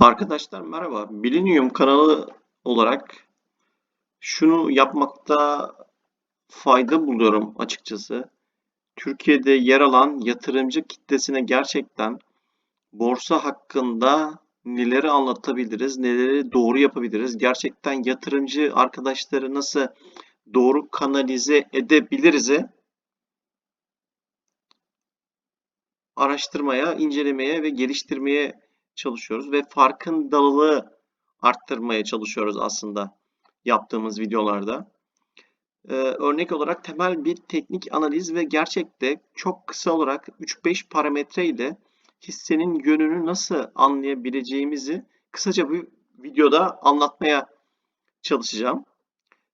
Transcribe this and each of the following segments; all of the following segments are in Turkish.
Arkadaşlar merhaba. Bilinium kanalı olarak şunu yapmakta fayda buluyorum açıkçası. Türkiye'de yer alan yatırımcı kitlesine gerçekten borsa hakkında neleri anlatabiliriz, neleri doğru yapabiliriz, gerçekten yatırımcı arkadaşları nasıl doğru kanalize edebiliriz'i araştırmaya, incelemeye ve geliştirmeye çalışıyoruz ve farkındalığı arttırmaya çalışıyoruz aslında yaptığımız videolarda. Ee, örnek olarak temel bir teknik analiz ve gerçekte çok kısa olarak 3-5 parametre ile hissenin yönünü nasıl anlayabileceğimizi kısaca bir videoda anlatmaya çalışacağım.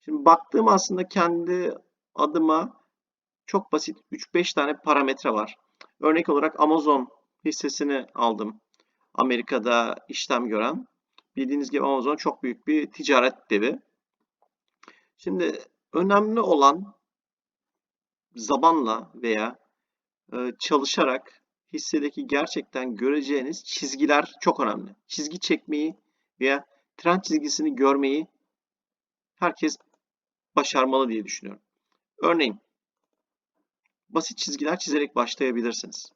Şimdi baktığım aslında kendi adıma çok basit 3-5 tane parametre var. Örnek olarak Amazon hissesini aldım. Amerika'da işlem gören. Bildiğiniz gibi Amazon çok büyük bir ticaret devi. Şimdi önemli olan zamanla veya e, çalışarak hissedeki gerçekten göreceğiniz çizgiler çok önemli. Çizgi çekmeyi veya trend çizgisini görmeyi herkes başarmalı diye düşünüyorum. Örneğin basit çizgiler çizerek başlayabilirsiniz.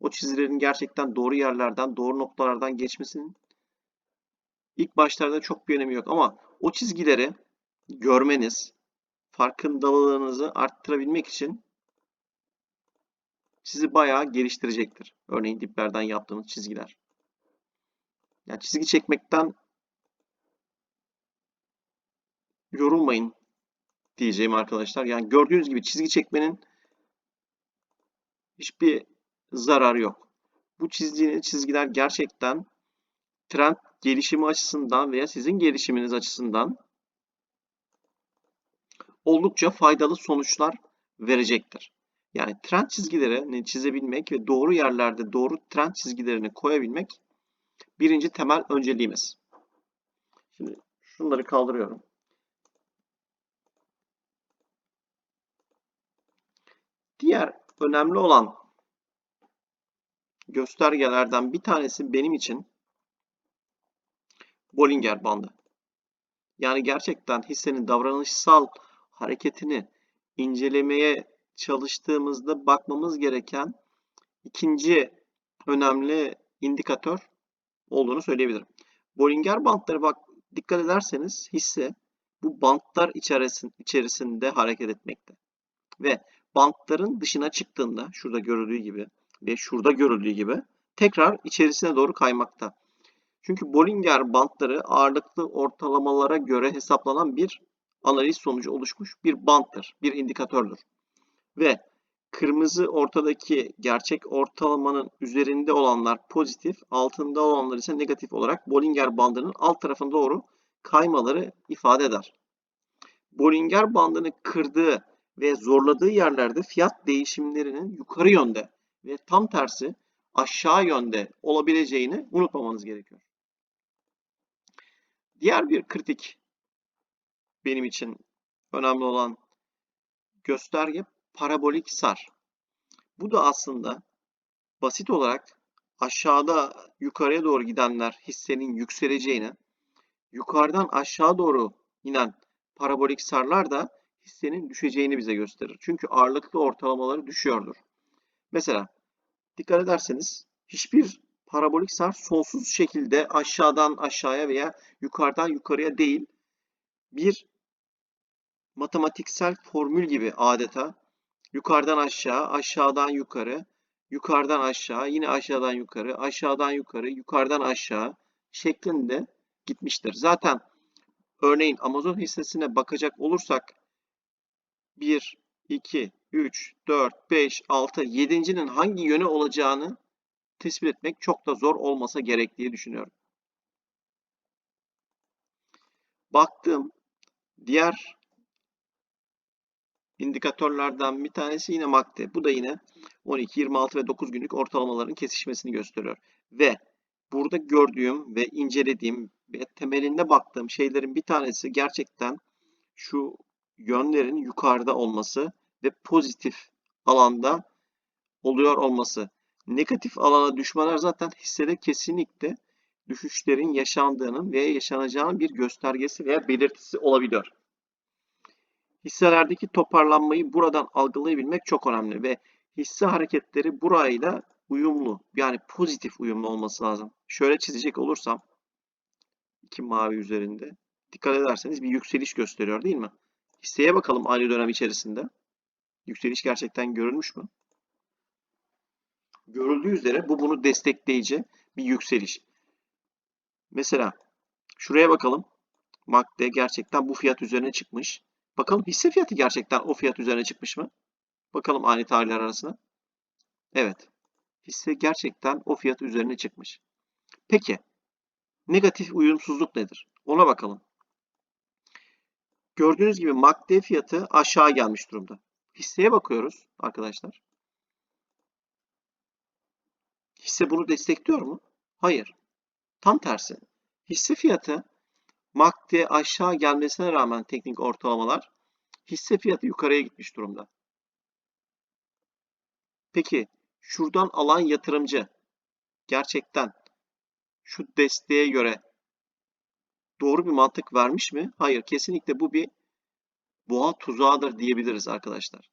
O çizgilerin gerçekten doğru yerlerden, doğru noktalardan geçmesinin ilk başlarda çok bir önemi yok ama o çizgileri görmeniz, farkındalığınızı arttırabilmek için sizi bayağı geliştirecektir. Örneğin diplerden yaptığınız çizgiler. Yani çizgi çekmekten yorulmayın diyeceğim arkadaşlar. Yani gördüğünüz gibi çizgi çekmenin hiçbir zararı yok. Bu çizdiğiniz çizgiler gerçekten trend gelişimi açısından veya sizin gelişiminiz açısından oldukça faydalı sonuçlar verecektir. Yani trend çizgilerini çizebilmek ve doğru yerlerde doğru trend çizgilerini koyabilmek birinci temel önceliğimiz. Şimdi şunları kaldırıyorum. Diğer önemli olan göstergelerden bir tanesi benim için Bollinger bandı. Yani gerçekten hissenin davranışsal hareketini incelemeye çalıştığımızda bakmamız gereken ikinci önemli indikatör olduğunu söyleyebilirim. Bollinger bantları bak dikkat ederseniz hisse bu bantlar içerisinde hareket etmekte. Ve bantların dışına çıktığında şurada görüldüğü gibi ve şurada görüldüğü gibi tekrar içerisine doğru kaymakta. Çünkü Bollinger bantları ağırlıklı ortalamalara göre hesaplanan bir analiz sonucu oluşmuş bir banttır, bir indikatördür. Ve kırmızı ortadaki gerçek ortalamanın üzerinde olanlar pozitif, altında olanlar ise negatif olarak Bollinger bandının alt tarafına doğru kaymaları ifade eder. Bollinger bandını kırdığı ve zorladığı yerlerde fiyat değişimlerinin yukarı yönde ve tam tersi aşağı yönde olabileceğini unutmamanız gerekiyor. Diğer bir kritik benim için önemli olan gösterge parabolik sar. Bu da aslında basit olarak aşağıda yukarıya doğru gidenler hissenin yükseleceğini, yukarıdan aşağı doğru inen parabolik sarlar da hissenin düşeceğini bize gösterir. Çünkü ağırlıklı ortalamaları düşüyordur. Mesela dikkat ederseniz hiçbir parabolik sar sonsuz şekilde aşağıdan aşağıya veya yukarıdan yukarıya değil bir matematiksel formül gibi adeta yukarıdan aşağı, aşağıdan yukarı, yukarıdan aşağı, yine aşağıdan yukarı, aşağıdan yukarı, yukarıdan aşağı şeklinde gitmiştir. Zaten örneğin Amazon hissesine bakacak olursak 1, 2, 3, 4, 5, 6, 7.'nin hangi yöne olacağını tespit etmek çok da zor olmasa gerek diye düşünüyorum. Baktım diğer indikatörlerden bir tanesi yine MACD. Bu da yine 12, 26 ve 9 günlük ortalamaların kesişmesini gösteriyor. Ve burada gördüğüm ve incelediğim ve temelinde baktığım şeylerin bir tanesi gerçekten şu yönlerin yukarıda olması ve pozitif alanda oluyor olması. Negatif alana düşmeler zaten hissede kesinlikle düşüşlerin yaşandığının veya yaşanacağının bir göstergesi veya belirtisi olabiliyor. Hisselerdeki toparlanmayı buradan algılayabilmek çok önemli ve hisse hareketleri burayla uyumlu yani pozitif uyumlu olması lazım. Şöyle çizecek olursam iki mavi üzerinde dikkat ederseniz bir yükseliş gösteriyor değil mi? Hisseye bakalım aynı dönem içerisinde. Yükseliş gerçekten görülmüş mü? Görüldüğü üzere bu bunu destekleyici bir yükseliş. Mesela şuraya bakalım. MACD gerçekten bu fiyat üzerine çıkmış. Bakalım hisse fiyatı gerçekten o fiyat üzerine çıkmış mı? Bakalım ani tarihler arasında. Evet. Hisse gerçekten o fiyat üzerine çıkmış. Peki. Negatif uyumsuzluk nedir? Ona bakalım. Gördüğünüz gibi MACD fiyatı aşağı gelmiş durumda. Hisseye bakıyoruz arkadaşlar. Hisse bunu destekliyor mu? Hayır. Tam tersi. Hisse fiyatı MACD aşağı gelmesine rağmen teknik ortalamalar hisse fiyatı yukarıya gitmiş durumda. Peki şuradan alan yatırımcı gerçekten şu desteğe göre doğru bir mantık vermiş mi? Hayır. Kesinlikle bu bir boğa tuzağıdır diyebiliriz arkadaşlar.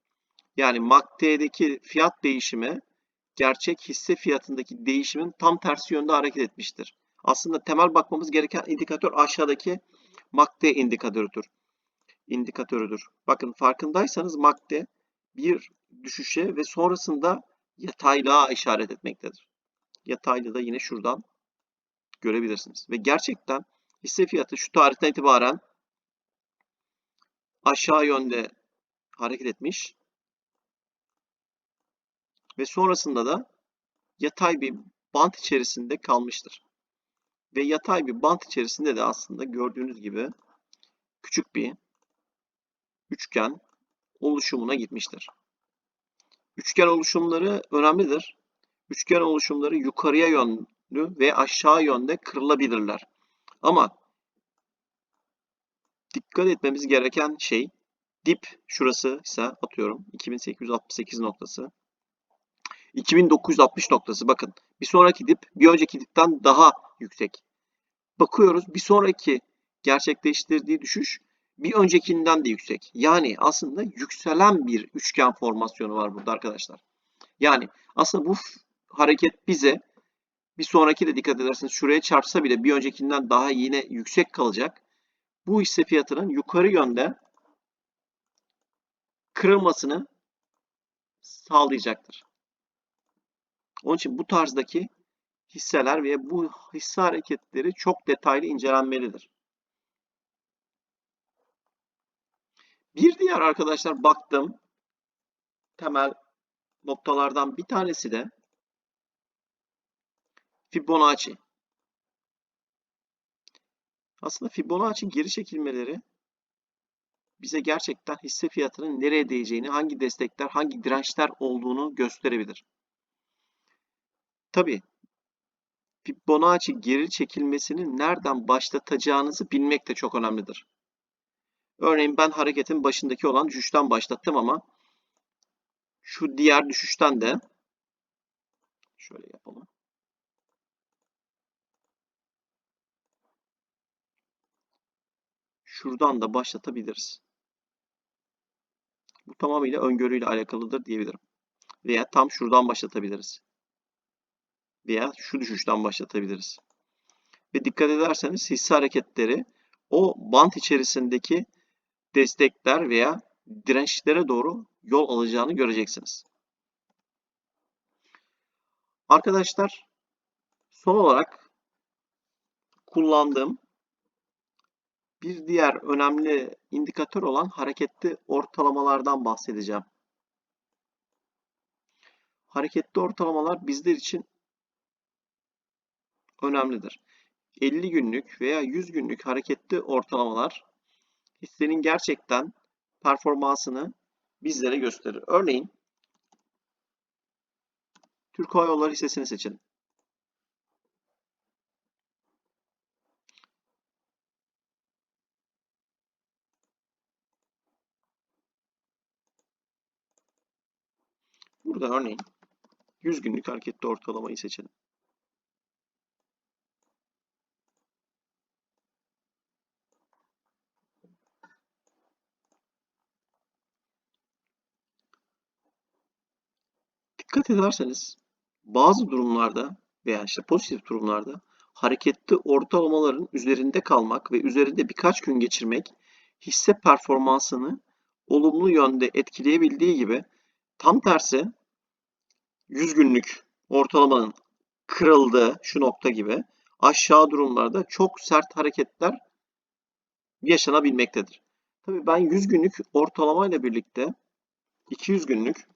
Yani MACD'deki fiyat değişimi gerçek hisse fiyatındaki değişimin tam tersi yönde hareket etmiştir. Aslında temel bakmamız gereken indikatör aşağıdaki MACD indikatörüdür. indikatörüdür. Bakın farkındaysanız MACD bir düşüşe ve sonrasında yataylığa işaret etmektedir. Yataylı da yine şuradan görebilirsiniz. Ve gerçekten hisse fiyatı şu tarihten itibaren aşağı yönde hareket etmiş ve sonrasında da yatay bir bant içerisinde kalmıştır. Ve yatay bir bant içerisinde de aslında gördüğünüz gibi küçük bir üçgen oluşumuna gitmiştir. Üçgen oluşumları önemlidir. Üçgen oluşumları yukarıya yönlü ve aşağı yönde kırılabilirler. Ama dikkat etmemiz gereken şey dip şurası ise atıyorum 2868 noktası. 2960 noktası bakın. Bir sonraki dip bir önceki dipten daha yüksek. Bakıyoruz bir sonraki gerçekleştirdiği düşüş bir öncekinden de yüksek. Yani aslında yükselen bir üçgen formasyonu var burada arkadaşlar. Yani aslında bu hareket bize bir sonraki de dikkat ederseniz şuraya çarpsa bile bir öncekinden daha yine yüksek kalacak. Bu hisse fiyatının yukarı yönde kırılmasını sağlayacaktır. Onun için bu tarzdaki hisseler ve bu hisse hareketleri çok detaylı incelenmelidir. Bir diğer arkadaşlar baktım temel noktalardan bir tanesi de Fibonacci. Aslında Fibonacci geri çekilmeleri bize gerçekten hisse fiyatının nereye değeceğini, hangi destekler, hangi dirençler olduğunu gösterebilir. Tabi Fibonacci geri çekilmesini nereden başlatacağınızı bilmek de çok önemlidir. Örneğin ben hareketin başındaki olan düşüşten başlattım ama şu diğer düşüşten de şöyle yapalım. Şuradan da başlatabiliriz. Bu tamamıyla öngörüyle alakalıdır diyebilirim. Veya tam şuradan başlatabiliriz veya şu düşüşten başlatabiliriz. Ve dikkat ederseniz hisse hareketleri o bant içerisindeki destekler veya dirençlere doğru yol alacağını göreceksiniz. Arkadaşlar son olarak kullandığım bir diğer önemli indikatör olan hareketli ortalamalardan bahsedeceğim. Hareketli ortalamalar bizler için önemlidir. 50 günlük veya 100 günlük hareketli ortalamalar hissenin gerçekten performansını bizlere gösterir. Örneğin Türk Hava Yolları hissesini seçelim. Burada örneğin 100 günlük hareketli ortalamayı seçelim. Dikkat ederseniz bazı durumlarda veya işte pozitif durumlarda hareketli ortalamaların üzerinde kalmak ve üzerinde birkaç gün geçirmek hisse performansını olumlu yönde etkileyebildiği gibi tam tersi 100 günlük ortalamanın kırıldığı şu nokta gibi aşağı durumlarda çok sert hareketler yaşanabilmektedir. Tabii ben 100 günlük ortalamayla birlikte 200 günlük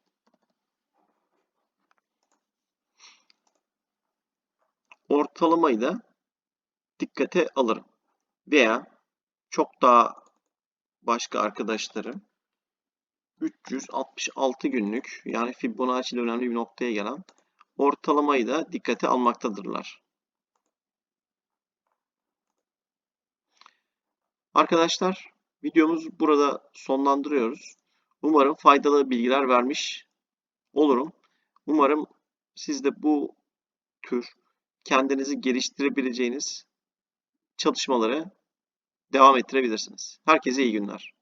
ortalamayı da dikkate alırım. Veya çok daha başka arkadaşlarım 366 günlük yani Fibonacci ile önemli bir noktaya gelen ortalamayı da dikkate almaktadırlar. Arkadaşlar videomuzu burada sonlandırıyoruz. Umarım faydalı bilgiler vermiş olurum. Umarım siz de bu tür kendinizi geliştirebileceğiniz çalışmaları devam ettirebilirsiniz. Herkese iyi günler.